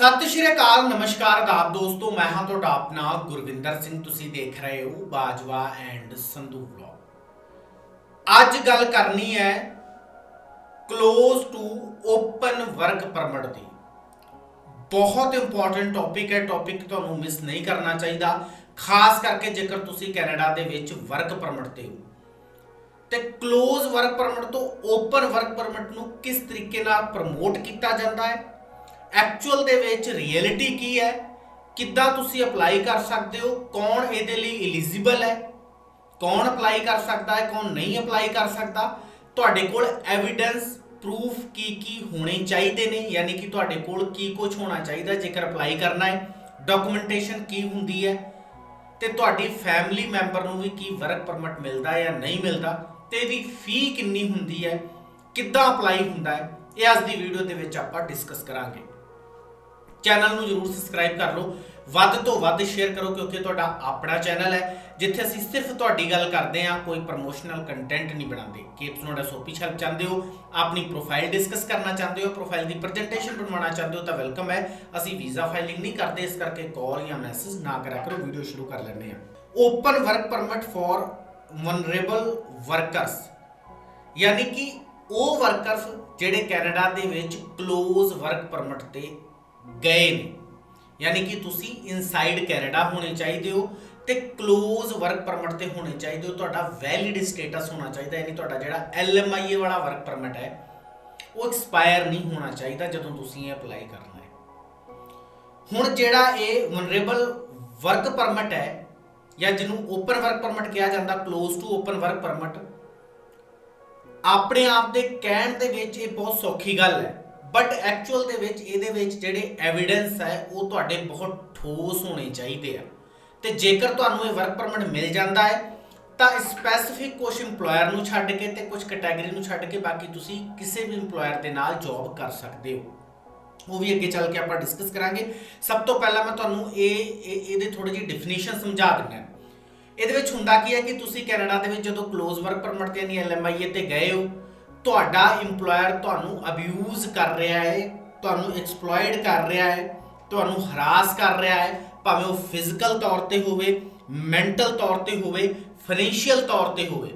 ਸਤਿ ਸ਼੍ਰੀ ਅਕਾਲ, ਨਮਸਕਾਰ ਆਦਾਬ ਦੋਸਤੋ, ਮੈਂ ਹਾਂ ਤੁਹਾਡਾ ਆਪਣਾ ਗੁਰਵਿੰਦਰ ਸਿੰਘ, ਤੁਸੀਂ ਦੇਖ ਰਹੇ ਹੋ ਬਾਜਵਾ ਐਂਡ ਸੰਧੂ ਵਲੌਗ। ਅੱਜ ਗੱਲ ਕਰਨੀ ਹੈ close to open work permit ਦੀ। ਬਹੁਤ ਇੰਪੋਰਟੈਂਟ ਟੌਪਿਕ ਹੈ ਟੌਪਿਕ ਤੁਹਾਨੂੰ ਮਿਸ ਨਹੀਂ ਕਰਨਾ ਚਾਹੀਦਾ। ਖਾਸ ਕਰਕੇ ਜੇਕਰ ਤੁਸੀਂ ਕੈਨੇਡਾ ਦੇ ਵਿੱਚ ਵਰਕ ਪਰਮਿਟ ਤੇ ਹੋ। ਤੇ ক্লোਜ਼ ਵਰਕ ਪਰਮਿਟ ਤੋਂ ਓਪਨ ਵਰਕ ਪਰਮਿਟ ਨੂੰ ਕਿਸ ਤਰੀਕੇ ਨਾਲ ਪ੍ਰਮੋਟ ਕੀਤਾ ਜਾਂਦਾ ਹੈ? ਐਕਚੁਅਲ ਦੇ ਵਿੱਚ ਰਿਐਲਿਟੀ ਕੀ ਹੈ? ਕਿੱਦਾਂ ਤੁਸੀਂ ਅਪਲਾਈ ਕਰ ਸਕਦੇ ਹੋ? ਕੌਣ ਇਹਦੇ ਲਈ ਐਲੀਜੀਬਲ ਹੈ? ਕੌਣ ਅਪਲਾਈ ਕਰ ਸਕਦਾ ਹੈ? ਕੌਣ ਨਹੀਂ ਅਪਲਾਈ ਕਰ ਸਕਦਾ? ਤੁਹਾਡੇ ਕੋਲ ਐਵੀਡੈਂਸ ਪ੍ਰੂਫ ਕੀ ਕੀ ਹੋਣੇ ਚਾਹੀਦੇ ਨੇ? ਯਾਨੀ ਕਿ ਤੁਹਾਡੇ ਕੋਲ ਕੀ ਕੁਝ ਹੋਣਾ ਚਾਹੀਦਾ ਜੇਕਰ ਅਪਲਾਈ ਕਰਨਾ ਹੈ? ਡਾਕੂਮੈਂਟੇਸ਼ਨ ਕੀ ਹੁੰਦੀ ਹੈ? ਤੇ ਤੁਹਾਡੀ ਫੈਮਿਲੀ ਮੈਂਬਰ ਨੂੰ ਵੀ ਕੀ ਵਰਕ ਪਰਮਿਟ ਮਿਲਦਾ ਜਾਂ ਨਹੀਂ ਮਿਲਦਾ? ਤੇ ਇਹਦੀ ਫੀ ਕਿੰਨੀ ਹੁੰਦੀ ਹੈ? ਕਿੱਦਾਂ ਅਪਲਾਈ ਹੁੰਦਾ ਹੈ? ਇਹ ਅੱਜ ਦੀ ਵੀਡੀਓ ਦੇ ਵਿੱਚ ਆਪਾਂ ਡਿਸਕਸ ਕਰਾਂਗੇ। ਚੈਨਲ ਨੂੰ ਜਰੂਰ ਸਬਸਕ੍ਰਾਈਬ ਕਰ ਲਓ। ਵੱਧ ਤੋਂ ਵੱਧ ਸ਼ੇਅਰ ਕਰੋ ਕਿਉਂਕਿ ਤੁਹਾਡਾ ਆਪਣਾ ਚੈਨਲ ਹੈ। ਜਿੱਥੇ ਅਸੀਂ ਸਿਰਫ ਤੁਹਾਡੀ ਗੱਲ ਕਰਦੇ ਹਾਂ, ਕੋਈ ਪ੍ਰੋਮੋਸ਼ਨਲ ਕੰਟੈਂਟ ਨਹੀਂ ਬਣਾਉਂਦੇ। ਕਿ ਤੁਸੀਂ ਤੁਹਾਡਾ ਸੋਪੀ ਛਲਪ ਚਾਹੁੰਦੇ ਹੋ? ਆਪਣੀ ਪ੍ਰੋਫਾਈਲ ਡਿਸਕਸ ਕਰਨਾ ਚਾਹੁੰਦੇ ਹੋ? ਪ੍ਰੋਫਾਈਲ ਦੀ ਪ੍ਰੈਜੈਂਟੇਸ਼ਨ ਬਣਵਾਉਣਾ ਚਾਹੁੰਦੇ ਹੋ? ਤਾਂ ਵੈਲਕਮ ਹੈ। ਅਸੀਂ ਵੀਜ਼ਾ ਫਾਈਲਿੰਗ ਨਹੀਂ ਕਰਦੇ, ਇਸ ਕਰਕੇ ਕਾਲ ਜਾਂ ਮੈਸੇਜ ਨਾ ਕਰਿਆ ਕਰੋ। ਵੀਡੀਓ ਸ਼ੁਰੂ ਕਰ ਲੈਂਦੇ ਆ open work permit for vulnerable workers ਯਾਨੀ ਕਿ ਉਹ ਵਰਕਰਸ ਜਿਹੜੇ ਕੈਨੇਡਾ ਦੇ ਵਿੱਚ ক্লোਜ਼ ਵਰਕ ਪਰਮਿਟ ਤੇ ਗਏ ਨੇ। ਯਾਨੀ ਕਿ ਤੁਸੀਂ ਇਨਸਾਈਡ ਕੈਨੇਡਾ ਹੋਣੇ ਚਾਹੀਦੇ ਹੋ ਤੇ ক্লোਜ਼ ਵਰਕ ਪਰਮਿਟ ਤੇ ਹੋਣੇ ਚਾਹੀਦੇ ਹੋ। ਤੁਹਾਡਾ ਵੈਲਿਡ ਸਟੇਟਸ ਹੋਣਾ ਚਾਹੀਦਾ, ਯਾਨੀ ਤੁਹਾਡਾ ਜਿਹੜਾ ਐਲਐਮਆਈਏ ਵਾਲਾ ਵਰਕ ਪਰਮਿਟ ਹੈ, ਉਹ ਐਕਸਪਾਇਰ ਨਹੀਂ ਹੋਣਾ ਚਾਹੀਦਾ ਜਦੋਂ ਤੁਸੀਂ ਇਹ ਅਪਲਾਈ ਕਰਨਾ ਹੈ। ਹੁਣ ਜਿਹੜਾ ਇਹ ਵਨਰੇਬਲ ਵਰਕ ਪਰਮਿਟ ਹੈ, ਜਾਂ ਜਿਹਨੂੰ ਓਪਨ ਵਰਕ ਪਰਮਿਟ ਕਿਹਾ ਜਾਂਦਾ close to open work permit ਆਪਣੇ ਆਪ ਦੇ ਕਹਿਣ ਦੇ ਵਿੱਚ ਇਹ ਬਹੁਤ ਸੌਖੀ ਗੱਲ ਹੈ। ਬਟ ਐਕਚੁਅਲ ਦੇ ਵਿੱਚ, ਇਹਦੇ ਵਿੱਚ ਜਿਹੜੇ ਐਵੀਡੈਂਸ ਹੈ, ਉਹ ਤੁਹਾਡੇ ਬਹੁਤ ਠੋਸ ਹੋਣੇ ਚਾਹੀਦੇ ਆ। ਤੇ ਜੇਕਰ ਤੁਹਾਨੂੰ ਇਹ ਵਰਕ ਪਰਮਿਟ ਮਿਲ ਜਾਂਦਾ ਹੈ, ਤਾਂ ਸਪੈਸੀਫਿਕ ਕੁਝ EMPLOYER ਨੂੰ ਛੱਡ ਕੇ ਤੇ ਕੁਝ ਕੈਟਾਗਰੀ ਨੂੰ ਛੱਡ ਕੇ ਬਾਕੀ ਤੁਸੀਂ ਕਿਸੇ ਵੀ EMPLOYER ਦੇ ਨਾਲ ਜੌਬ ਕਰ ਸਕਦੇ ਹੋ। ਉਹ ਵੀ ਅੱਗੇ ਚੱਲ ਕੇ ਆਪਾਂ ਡਿਸਕਸ ਕਰਾਂਗੇ। ਸਭ ਤੋਂ ਪਹਿਲਾਂ ਮੈਂ ਤੁਹਾਨੂੰ ਇਹ, ਇਹ- ਇਹਦੇ ਥੋੜੀ ਜਿਹੀ ਡੈਫੀਨੇਸ਼ਨ ਸਮਝਾ ਦਿੰਦਾ ਇਹਦੇ ਵਿੱਚ ਹੁੰਦਾ ਕੀ ਹੈ ਕਿ ਤੁਸੀਂ ਕੈਨੇਡਾ ਦੇ ਵਿੱਚ ਜਦੋਂ ক্লোਜ਼ ਵਰਕ ਪਰਮਿਟ ਤੇ ਯਾਨੀ ਐਲਐਮਆਈਏ ਤੇ ਗਏ ਹੋ ਤੁਹਾਡਾ EMPLOYER ਤੁਹਾਨੂੰ ਅਬਿਊਜ਼ ਕਰ ਰਿਹਾ ਹੈ, ਤੁਹਾਨੂੰ ਐਕਸਪਲੋਇਟ ਕਰ ਰਿਹਾ ਹੈ, ਤੁਹਾਨੂੰ ਹਰਾਸ ਕਰ ਰਿਹਾ ਹੈ, ਭਾਵੇਂ ਉਹ ਫਿਜ਼ੀਕਲ ਤੌਰ ਤੇ ਹੋਵੇ ਮੈਂਟਲ ਤੌਰ ਤੇ ਹੋਵੇ ਫਾਈਨੈਂਸ਼ੀਅਲ ਤੌਰ ਤੇ ਹੋਵੇ।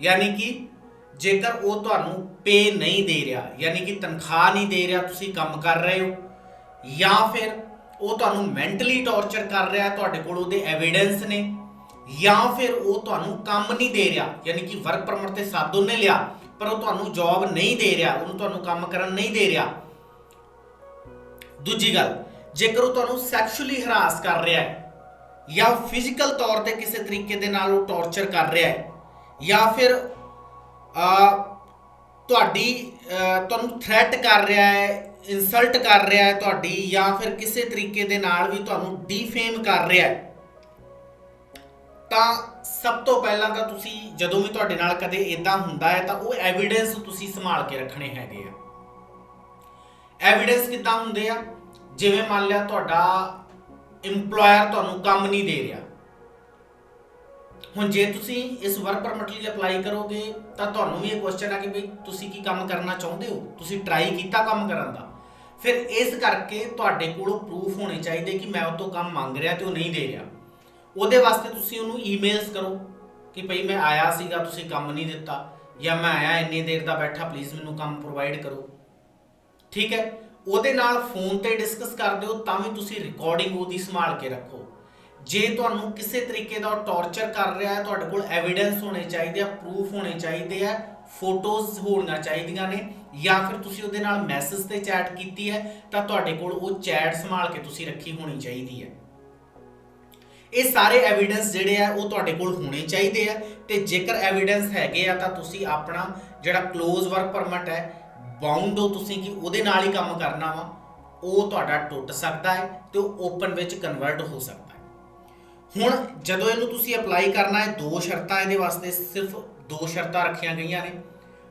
ਯਾਨੀ ਕਿ ਜੇਕਰ ਉਹ ਤੁਹਾਨੂੰ ਪੇ ਨਹੀਂ ਦੇ ਰਿਹਾ, ਯਾਨੀ ਕਿ ਤਨਖਾਹ ਨਹੀਂ ਦੇ ਰਿਹਾ, ਤੁਸੀਂ ਕੰਮ ਕਰ ਰਹੇ ਹੋ, ਜਾਂ ਫਿਰ ਉਹ ਤੁਹਾਨੂੰ ਮੈਂਟਲੀ ਟੌਰਚਰ ਕਰ ਰਿਹਾ, ਤੁਹਾਡੇ ਕੋਲ ਉਹਦੇ ਐਵੀਡੈਂਸ ਨੇ ਜਾਂ ਫਿਰ ਉਹ ਤੁਹਾਨੂੰ ਕੰਮ ਨਹੀਂ ਦੇ ਰਿਹਾ, ਯਾਨੀ ਕਿ ਵਰਕ ਪਰਮਿਟ ਤੇ ਸਾਦ ਉਹਨੇ ਲਿਆ, ਪਰ ਉਹ ਤੁਹਾਨੂੰ ਜੌਬ ਨਹੀਂ ਦੇ ਰਿਹਾ, ਉਹਨੂੰ ਤੁਹਾਨੂੰ ਕੰਮ ਕਰਨ ਨਹੀਂ ਦੇ ਰਿਹਾ। ਦੂਜੀ ਗੱਲ, ਜੇਕਰ ਉਹ ਤੁਹਾਨੂੰ ਸੈਕਸ਼ੂਅਲੀ ਹਰਾਸ ਕਰ ਰਿਹਾ ਹੈ, ਜਾਂ ਫਿਜ਼ੀਕਲ ਤੌਰ ਤੇ ਕਿਸੇ ਤਰੀਕੇ ਦੇ ਨਾਲ ਉਹ ਟੌਰਚਰ ਕਰ ਰਿਹਾ ਹੈ, ਜਾਂ ਫਿਰ ਤੁਹਾਡੀ ਤੁਹਾਨੂੰ ਥ੍ਰੈਟ ਕਰ ਰਿਹਾ ਹੈ ਇਨਸਲਟ ਕਰ ਰਿਹਾ ਹੈ ਤੁਹਾਡੀ, ਜਾਂ ਫਿਰ ਕਿਸੇ ਤਰੀਕੇ ਦੇ ਨਾਲ ਵੀ ਤੁਹਾਨੂੰ ਡੀਫੇਮ ਕਰ ਰਿਹਾ ਹੈ ਤਾਂ ਸਭ ਤੋਂ ਪਹਿਲਾਂ ਤਾਂ ਤੁਸੀਂ ਜਦੋਂ ਵੀ ਤੁਹਾਡੇ ਨਾਲ ਕਦੇ ਇਦਾਂ ਹੁੰਦਾ ਹੈ ਤਾਂ ਉਹ ਐਵੀਡੈਂਸ ਤੁਸੀਂ ਸੰਭਾਲ ਕੇ ਰੱਖਣੇ ਹੈਗੇ ਆ। ਐਵੀਡੈਂਸ ਕਿੱਦਾਂ ਹੁੰਦੇ ਆ? ਜਿਵੇਂ ਮੰਨ ਲਿਆ ਤੁਹਾਡਾ EMPLOYER ਤੁਹਾਨੂੰ ਕੰਮ ਨਹੀਂ ਦੇ ਰਿਹਾ। ਹੁਣ ਜੇ ਤੁਸੀਂ ਇਸ ਵਰਕ ਪਰਮਿਟ ਲਈ ਅਪਲਾਈ ਕਰੋਗੇ ਤਾਂ ਤੁਹਾਨੂੰ ਵੀ ਇਹ ਕੁਐਸਚਨ ਆ ਕਿ ਵੀ ਤੁਸੀਂ ਕੀ ਕੰਮ ਕਰਨਾ ਚਾਹੁੰਦੇ ਹੋ? ਤੁਸੀਂ ਟਰਾਈ ਕੀਤਾ ਕੰਮ ਕਰਨ ਦਾ। ਫਿਰ ਇਸ ਕਰਕੇ ਤੁਹਾਡੇ ਕੋਲ ਪ੍ਰੂਫ ਹੋਣੇ ਚਾਹੀਦੇ ਕਿ ਮੈਂ ਉਹ ਤੋਂ ਕੰਮ ਮੰਗ ਰਿਹਾ ਤੇ ਉਹ ਨਹੀਂ ਦੇ ਰਿਹਾ। ਉਹਦੇ ਵਾਸਤੇ ਤੁਸੀਂ ਉਹਨੂੰ ਈਮੇਲਸ ਕਰੋ ਕਿ ਭਈ ਮੈਂ ਆਇਆ ਸੀਗਾ, ਤੁਸੀਂ ਕੰਮ ਨਹੀਂ ਦਿੱਤਾ ਜਾਂ ਮੈਂ ਆਇਆ ਇੰਨੀ ਦੇਰ ਦਾ ਬੈਠਾ ਪਲੀਜ਼ ਮੈਨੂੰ ਕੰਮ ਪ੍ਰੋਵਾਈਡ ਕਰੋ। ਠੀਕ ਹੈ? ਉਹਦੇ ਨਾਲ ਫੋਨ ਤੇ ਡਿਸਕਸ ਕਰਦੇ ਹੋ, ਤਾਂ ਵੀ ਤੁਸੀਂ ਰਿਕਾਰਡਿੰਗ ਉਹਦੀ ਸੰਭਾਲ ਕੇ ਰੱਖੋ। ਜੇ ਤੁਹਾਨੂੰ ਕਿਸੇ ਤਰੀਕੇ ਦਾ ਟੌਰਚਰ ਕਰ ਰਿਹਾ ਹੈ, ਤੁਹਾਡੇ ਕੋਲ ਐਵੀਡੈਂਸ ਹੋਣੇ ਚਾਹੀਦੇ ਆ ਪ੍ਰੂਫ ਹੋਣੇ ਚਾਹੀਦੇ ਆ ਫੋਟੋਜ਼ ਹੋਣੀਆਂ ਚਾਹੀਦੀਆਂ ਨੇ, ਜਾਂ ਫਿਰ ਤੁਸੀਂ ਉਹਦੇ ਨਾਲ ਮੈਸੇਜ ਤੇ ਚੈਟ ਕੀਤੀ ਹੈ, ਤਾਂ ਤੁਹਾਡੇ ਕੋਲ ਉਹ ਚੈਟ ਸੰਭਾਲ ਕੇ ਤੁਸੀਂ ਰੱਖੀ ਹੋਣੀ ਚਾਹੀਦੀ ਹੈ। ਇਹ ਸਾਰੇ ਐਵੀਡੈਂਸ ਜਿਹੜੇ ਆ, ਉਹ ਤੁਹਾਡੇ ਕੋਲ ਹੋਣੇ ਚਾਹੀਦੇ ਆ। ਤੇ ਜੇਕਰ ਐਵੀਡੈਂਸ ਹੈਗੇ ਆ, ਤਾਂ ਤੁਸੀਂ ਆਪਣਾ ਜਿਹੜਾ ক্লোਜ਼ ਵਰਕ ਪਰਮਿਟ ਹੈ ਬਾਉਂਡ ਹੋ ਤੁਸੀਂ ਕਿ ਉਹਦੇ ਨਾਲ ਹੀ ਕੰਮ ਕਰਨਾ ਵਾ, ਉਹ ਤੁਹਾਡਾ ਟੁੱਟ ਸਕਦਾ ਹੈ ਤੇ ਉਹ ਓਪਨ ਵਿੱਚ ਕਨਵਰਟ ਹੋ ਸਕਦਾ ਹੈ। ਹੁਣ ਜਦੋਂ ਇਹਨੂੰ ਤੁਸੀਂ ਅਪਲਾਈ ਕਰਨਾ ਹੈ, ਦੋ ਸ਼ਰਤਾਂ ਇਹਦੇ ਵਾਸਤੇ, ਸਿਰਫ ਦੋ ਸ਼ਰਤਾਂ ਰੱਖੀਆਂ ਗਈਆਂ ਨੇ,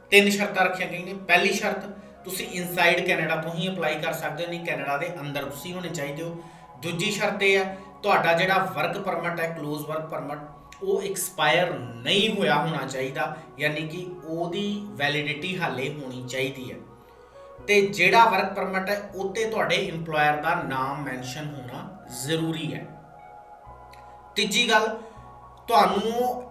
ਤਿੰਨ ਸ਼ਰਤਾਂ ਰੱਖੀਆਂ ਗਈਆਂ ਨੇ। ਪਹਿਲੀ ਸ਼ਰਤ, ਤੁਸੀਂ ਇਨਸਾਈਡ ਕੈਨੇਡਾ ਤੋਂ ਹੀ ਅਪਲਾਈ ਕਰ ਸਕਦੇ ਹੋ, ਨਹੀਂ ਕੈਨੇਡਾ ਦੇ ਅੰਦਰ ਤੁਸੀਂ ਹੋਣੇ ਚਾਹੀਦੇ ਹੋ। ਦੂਜੀ ਸ਼ਰਤ ਇਹ ਹੈ ਤੁਹਾਡਾ ਜਿਹੜਾ ਵਰਕ ਪਰਮਿਟ ਹੈ ক্লোਜ਼ ਵਰਕ ਪਰਮਿਟ ਉਹ ਐਕਸਪਾਇਰ ਨਹੀਂ ਹੋਇਆ ਹੋਣਾ ਚਾਹੀਦਾ, ਯਾਨੀ ਕਿ ਉਹਦੀ ਵੈਲਿਡਿਟੀ ਹਾਲੇ ਹੋਣੀ ਚਾਹੀਦੀ ਹੈ। ਤੇ ਜਿਹੜਾ ਵਰਕ ਪਰਮਿਟ ਹੈ ਉੱਤੇ ਤੁਹਾਡੇ EMPLOYER ਦਾ ਨਾਮ ਮੈਂਸ਼ਨ ਹੋਣਾ ਜ਼ਰੂਰੀ ਹੈ। ਤੀਜੀ ਗੱਲ, ਤੁਹਾਨੂੰ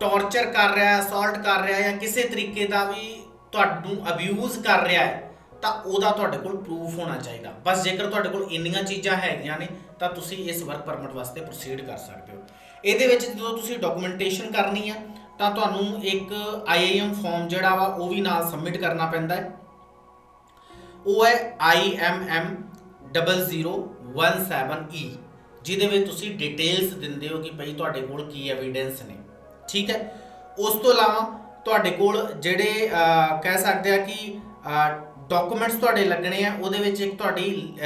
ਟੌਰਚਰ ਕਰ ਰਿਹਾ ਹੈ ਅਸੌਲਟ ਕਰ ਰਿਹਾ ਹੈ ਜਾਂ ਕਿਸੇ ਤਰੀਕੇ ਦਾ ਵੀ ਤੁਹਾਨੂੰ ਅਬਿਊਜ਼ ਕਰ ਰਿਹਾ ਹੈ ਤਾਂ ਉਹਦਾ ਤੁਹਾਡੇ ਕੋਲ ਪ੍ਰੂਫ ਹੋਣਾ ਚਾਹੀਦਾ। ਬਸ ਜੇਕਰ ਤੁਹਾਡੇ ਕੋਲ ਇੰਨੀਆਂ ਚੀਜ਼ਾਂ ਹੈਗੀਆਂ ਨੇ, ਤਾਂ ਤੁਸੀਂ ਇਸ ਵਰਕ ਪਰਮਿਟ ਵਾਸਤੇ ਪ੍ਰੋਸੀਡ ਕਰ ਸਕਦੇ ਹੋ। ਇਹਦੇ ਵਿੱਚ ਜਦੋਂ ਤੁਸੀਂ ਡਾਕੂਮੈਂਟੇਸ਼ਨ ਕਰਨੀ ਹੈ ਤਾਂ ਤੁਹਾਨੂੰ ਇੱਕ IAM ਫਾਰਮ ਜਿਹੜਾ ਵਾ, ਉਹ ਵੀ ਨਾਲ ਸਬਮਿਟ ਕਰਨਾ ਪੈਂਦਾ ਹੈ। ਉਹ ਹੈ IMM 0017E e, ਜਿਹਦੇ ਵਿੱਚ ਤੁਸੀਂ ਡਿਟੇਲਸ ਦਿੰਦੇ ਹੋ ਕਿ ਭਈ ਤੁਹਾਡੇ ਕੋਲ ਕੀ ਐਵੀਡੈਂਸ ਨੇ। ਠੀਕ ਹੈ? ਉਸ ਤੋਂ ਇਲਾਵਾ ਤੁਹਾਡੇ ਕੋਲ ਜਿਹੜੇ ਕਹਿ ਸਕਦੇ ਆ ਕਿ ਡਾਕੂਮੈਂਟਸ ਤੁਹਾਡੇ ਲੱਗਣੇ ਆ, ਉਹਦੇ ਵਿੱਚ ਇੱਕ ਤੁਹਾਡੀ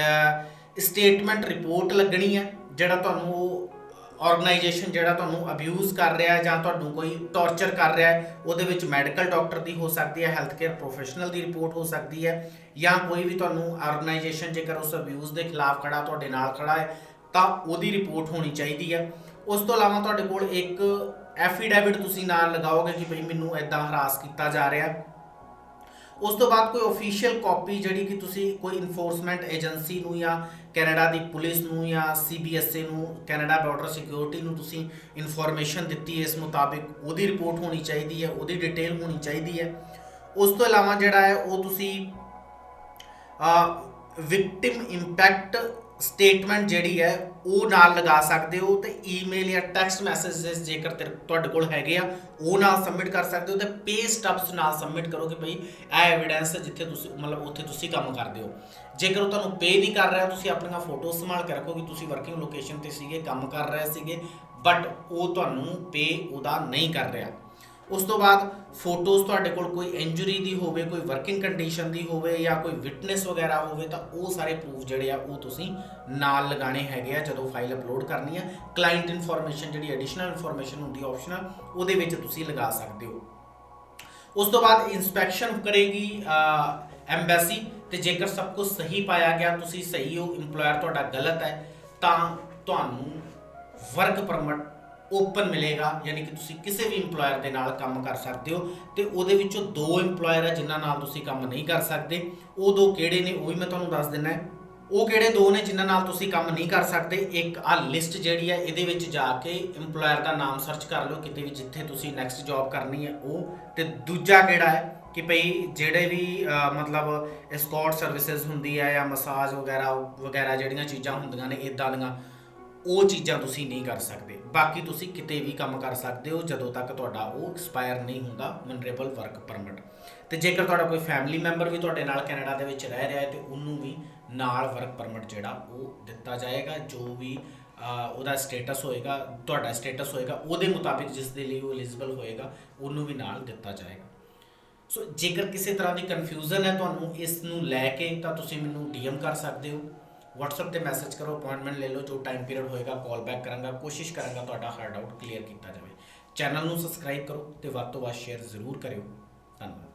ਸਟੇਟਮੈਂਟ ਰਿਪੋਰਟ ਲੱਗਣੀ ਹੈ ਜਿਹੜਾ ਤੁਹਾਨੂੰ ਉਹ ਆਰਗੇਨਾਈਜੇਸ਼ਨ ਜਿਹੜਾ ਤੁਹਾਨੂੰ ਅਬਿਊਜ਼ ਕਰ ਰਿਹਾ ਹੈ ਜਾਂ ਤੁਹਾਨੂੰ ਕੋਈ ਟੌਰਚਰ ਕਰ ਰਿਹਾ ਹੈ ਉਹਦੇ ਵਿੱਚ ਮੈਡੀਕਲ ਡਾਕਟਰ ਦੀ ਹੋ ਸਕਦੀ ਹੈ ਹੈਲਥ ਕੇਅਰ ਪ੍ਰੋਫੈਸ਼ਨਲ ਦੀ ਰਿਪੋਰਟ ਹੋ ਸਕਦੀ ਹੈ, ਜਾਂ ਕੋਈ ਵੀ ਤੁਹਾਨੂੰ ਆਰਗੇਨਾਈਜੇਸ਼ਨ ਜੇਕਰ ਉਸ ਅਬਿਊਜ਼ ਦੇ ਖਿਲਾਫ ਖੜਾ, ਤੁਹਾਡੇ ਨਾਲ ਖੜਾ ਹੈ, ਤਾਂ ਉਹਦੀ ਰਿਪੋਰਟ ਹੋਣੀ ਚਾਹੀਦੀ ਹੈ। ਉਸ ਤੋਂ ਇਲਾਵਾ ਤੁਹਾਡੇ ਕੋਲ ਇੱਕ ਐਫੀਡੈਵਿਟ ਤੁਸੀਂ ਨਾਲ ਲਗਾਓਗੇ ਕਿ ਭਈ ਮੈਨੂੰ ਐਦਾਂ ਹਰਾਸ ਕੀਤਾ ਜਾ ਰਿਹਾ ਉਸ ਤੋਂ ਬਾਅਦ ਕੋਈ ਅਫੀਸ਼ੀਅਲ ਕਾਪੀ ਜਿਹੜੀ ਕਿ ਤੁਸੀਂ ਕੋਈ ਇਨਫੋਰਸਮੈਂਟ ਏਜੰਸੀ ਨੂੰ ਜਾਂ ਕੈਨੇਡਾ ਦੀ ਪੁਲਿਸ ਨੂੰ ਜਾਂ ਸੀਬੀਐਸਏ ਨੂੰ, ਕੈਨੇਡਾ ਬਾਰਡਰ ਸਿਕਿਉਰਿਟੀ ਨੂੰ ਤੁਸੀਂ ਇਨਫੋਰਮੇਸ਼ਨ ਦਿੱਤੀ ਇਸ ਮੁਤਾਬਿਕ ਉਹਦੀ ਰਿਪੋਰਟ ਹੋਣੀ ਚਾਹੀਦੀ ਹੈ, ਉਹਦੀ ਡਿਟੇਲ ਹੋਣੀ ਚਾਹੀਦੀ ਹੈ। ਉਸ ਤੋਂ ਇਲਾਵਾ ਜਿਹੜਾ ਹੈ, ਉਹ ਤੁਸੀਂ ਵਿਕਟਿਮ ਇੰਪੈਕਟ ਸਟੇਟਮੈਂਟ ਜਿਹੜੀ ਹੈ, ਉਹ ਨਾਲ ਲਗਾ ਸਕਦੇ ਹੋ ਤੇ ਈਮੇਲ ਜਾਂ ਟੈਕਸਟ ਮੈਸੇजेस ਜੇਕਰ ਤੇ- ਤੁਹਾਡੇ ਕੋਲ ਹੈਗੇ ਆ, ਉਹ ਨਾਲ ਸਬਮਿਟ ਕਰ ਸਕਦੇ ਹੋ ਤੇ ਪੇ ਸਟਬਸ ਨਾਲ ਸਬਮਿਟ ਕਰੋ ਕਿ ਭਈ ਇਹ ਐਵੀਡੈਂਸ ਜਿੱਥੇ ਤੁਸੀਂ ਮਤਲਬ ਉੱਥੇ ਤੁਸੀਂ ਕੰਮ ਕਰਦੇ ਹੋ। ਜੇਕਰ ਉਹ ਤੁਹਾਨੂੰ ਪੇ ਨਹੀਂ ਕਰ ਰਿਹਾ, ਤੁਸੀਂ ਆਪਣੀਆਂ ਫੋਟੋ ਸੰਭਾਲ ਕੇ ਰੱਖੋ ਕਿ ਤੁਸੀਂ ਵਰਕਿੰਗ ਲੋਕੇਸ਼ਨ ਤੇ ਸੀਗੇ, ਕੰਮ ਕਰ ਰਹੇ ਸੀਗੇ ਬਟ ਉਹ ਤੁਹਾਨੂੰ ਪੇ ਉਹਦਾ ਨਹੀਂ ਕਰ ਰਿਹਾ। ਉਸ ਤੋਂ ਬਾਅਦ ਫੋਟੋਜ਼ ਤੁਹਾਡੇ ਕੋਲ ਕੋਈ ਇੰਜਰੀ ਦੀ ਹੋਵੇ, ਕੋਈ ਵਰਕਿੰਗ ਕੰਡੀਸ਼ਨ ਦੀ ਹੋਵੇ ਜਾਂ ਕੋਈ ਵਿਟਨੈਸ ਵਗੈਰਾ ਹੋਵੇ ਤਾਂ ਉਹ ਸਾਰੇ ਪ੍ਰੂਫ ਜਿਹੜੇ ਆ ਉਹ ਤੁਸੀਂ ਨਾਲ ਲਗਾਣੇ ਹੈਗੇ ਆ ਜਦੋਂ ਫਾਈਲ ਅਪਲੋਡ ਕਰਨੀ ਆ। ਕਲਾਇੰਟ ਇਨਫੋਰਮੇਸ਼ਨ ਜਿਹੜੀ ਐਡੀਸ਼ਨਲ ਇਨਫੋਰਮੇਸ਼ਨ ਹੁੰਦੀ ਆਪਸ਼ਨਲ ਉਹਦੇ ਵਿੱਚ ਤੁਸੀਂ ਲਗਾ ਸਕਦੇ ਹੋ। ਉਸ ਤੋਂ ਬਾਅਦ ਇਨਸਪੈਕਸ਼ਨ ਕਰੇਗੀ ਐਮਬੈਸੀ ਤੇ ਜੇਕਰ ਸਭ ਕੁਝ ਸਹੀ ਪਾਇਆ ਗਿਆ, ਤੁਸੀਂ ਸਹੀ ਹੋ, EMPLOYER ਤੁਹਾਡਾ ਗਲਤ ਹੈ, ਤਾਂ ਤੁਹਾਨੂੰ ਵਰਕ ਪਰਮਿਟ ਓਪਨ ਮਿਲੇਗਾ, ਯਾਨੀ ਕਿ ਤੁਸੀਂ ਕਿਸੇ ਵੀ EMPLOYER ਦੇ ਨਾਲ ਕੰਮ ਕਰ ਸਕਦੇ ਹੋ ਤੇ ਉਹਦੇ ਵਿੱਚੋਂ ਦੋ EMPLOYER ਹੈ ਜਿਨ੍ਹਾਂ ਨਾਲ ਤੁਸੀਂ ਕੰਮ ਨਹੀਂ ਕਰ ਸਕਦੇ। ਉਹ ਦੋ ਕਿਹੜੇ ਨੇ, ਉਹ ਵੀ ਮੈਂ ਤੁਹਾਨੂੰ ਦੱਸ ਦਿੰਦਾ ਹੈ। ਉਹ ਕਿਹੜੇ ਦੋ ਨੇ ਜਿਨ੍ਹਾਂ ਨਾਲ ਤੁਸੀਂ ਕੰਮ ਨਹੀਂ ਕਰ ਸਕਦੇ? ਇੱਕ ਆ ਲਿਸਟ ਜਿਹੜੀ ਹੈ ਇਹਦੇ ਵਿੱਚ ਜਾ ਕੇ EMPLOYER ਦਾ ਨਾਮ ਸਰਚ ਕਰ ਲਓ ਕਿਤੇ ਵੀ ਜਿੱਥੇ ਤੁਸੀਂ ਨੈਕਸਟ ਜੌਬ ਕਰਨੀ ਹੈ ਉਹ। ਤੇ ਦੂਜਾ ਕਿਹੜਾ ਹੈ ਕਿ ਭਈ ਜਿਹੜੇ ਵੀ ਮਤਲਬ ਐਸਕੌਰਟ ਸਰਵਿਸਿਜ਼ ਹੁੰਦੀ ਹੈ ਜਾਂ ਮਸਾਜ ਵਗੈਰਾ ਵਗੈਰਾ ਜਿਹੜੀਆਂ ਚੀਜ਼ਾਂ ਹੁੰਦੀਆਂ ਨੇ ਇਦਾਂ ਦੀਆਂ ਉਹ ਚੀਜ਼ਾਂ ਤੁਸੀਂ ਨਹੀਂ ਕਰ ਸਕਦੇ। ਬਾਕੀ ਤੁਸੀਂ ਕਿਤੇ ਵੀ ਕੰਮ ਕਰ ਸਕਦੇ ਹੋ, ਜਦੋਂ ਤੱਕ ਤੁਹਾਡਾ ਉਹ ਐਕਸਪਾਇਰ ਨਹੀਂ ਹੁੰਦਾ ਮਨਰੇਬਲ ਵਰਕ ਪਰਮਿਟ ਤੇ ਜੇਕਰ ਤੁਹਾਡਾ ਕੋਈ ਫੈਮਿਲੀ ਮੈਂਬਰ ਵੀ ਤੁਹਾਡੇ ਨਾਲ ਕੈਨੇਡਾ ਦੇ ਵਿੱਚ ਰਹਿ ਰਿਹਾ ਹੈ, ਤੇ ਉਹਨੂੰ ਵੀ ਨਾਲ ਵਰਕ ਪਰਮਿਟ ਜਿਹੜਾ ਉਹ ਦਿੱਤਾ ਜਾਏਗਾ, ਜੋ ਵੀ ਉਹਦਾ ਸਟੇਟਸ ਹੋਏਗਾ, ਤੁਹਾਡਾ ਸਟੇਟਸ ਹੋਏਗਾ, ਉਹਦੇ ਮੁਤਾਬਿਕ ਜਿਸ ਦੇ ਲਈ ਉਹ ਐਲੀਜੀਬਲ ਹੋਏਗਾ, ਉਹਨੂੰ ਵੀ ਨਾਲ ਦਿੱਤਾ ਜਾਏਗਾ। ਸੋ ਜੇਕਰ ਕਿਸੇ ਤਰ੍ਹਾਂ ਦੀ ਕਨਫਿਊਜ਼ਨ ਹੈ ਤੁਹਾਨੂੰ ਇਸ ਨੂੰ ਲੈ ਕੇ, ਤਾਂ ਤੁਸੀਂ ਮੈਨੂੰ ਡੀਐਮ ਕਰ ਸਕਦੇ ਹੋ। WhatsApp ਤੇ ਮੈਸੇਜ ਕਰੋ ਅਪਾਇੰਟਮੈਂਟ ਲੈ ਲਓ, ਜੋ ਟਾਈਮ ਪੀਰੀਅਡ ਹੋਏਗਾ ਕਾਲ ਬੈਕ ਕਰਾਂਗਾ ਕੋਸ਼ਿਸ਼ ਕਰਾਂਗਾ ਤੁਹਾਡਾ ਹਰ ਡਾਊਟ ਕਲੀਅਰ ਕੀਤਾ ਜਾਵੇ। ਚੈਨਲ ਨੂੰ ਸਬਸਕ੍ਰਾਈਬ ਕਰੋ ਤੇ ਵੱਧ ਤੋਂ ਵੱਧ ਸ਼ੇਅਰ ਜ਼ਰੂਰ ਕਰਿਓ। ਧੰਨਵਾਦ।